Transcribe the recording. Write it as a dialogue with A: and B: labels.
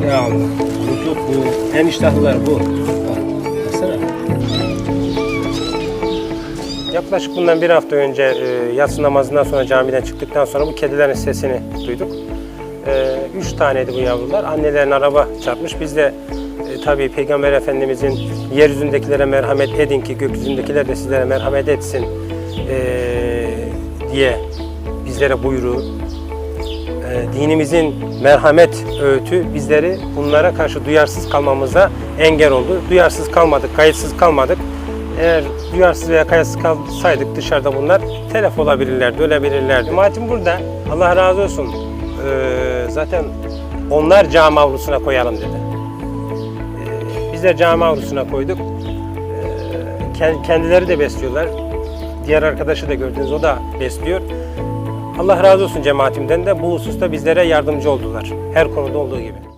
A: Ya. Yok bu. En iştahlılar bu. Bak, Baksana. Yaklaşık bundan bir hafta önce e, yatsı namazından sonra camiden çıktıktan sonra bu kedilerin sesini duyduk. E, üç taneydi bu yavrular. Annelerin araba çarpmış. Biz de e, tabii Peygamber Efendimizin yeryüzündekilere merhamet edin ki gökyüzündekiler de sizlere merhamet etsin e, diye bizlere buyruğu dinimizin merhamet öğütü bizleri bunlara karşı duyarsız kalmamıza engel oldu. Duyarsız kalmadık, kayıtsız kalmadık. Eğer duyarsız veya kayıtsız kalsaydık dışarıda bunlar telef olabilirlerdi, ölebilirlerdi. Cemaatim burada. Allah razı olsun. Ee, zaten onlar cami avlusuna koyalım dedi. Ee, biz de cami avlusuna koyduk. Ee, kend- kendileri de besliyorlar. Diğer arkadaşı da gördünüz o da besliyor. Allah razı olsun cemaatimden de bu hususta bizlere yardımcı oldular. Her konuda olduğu gibi.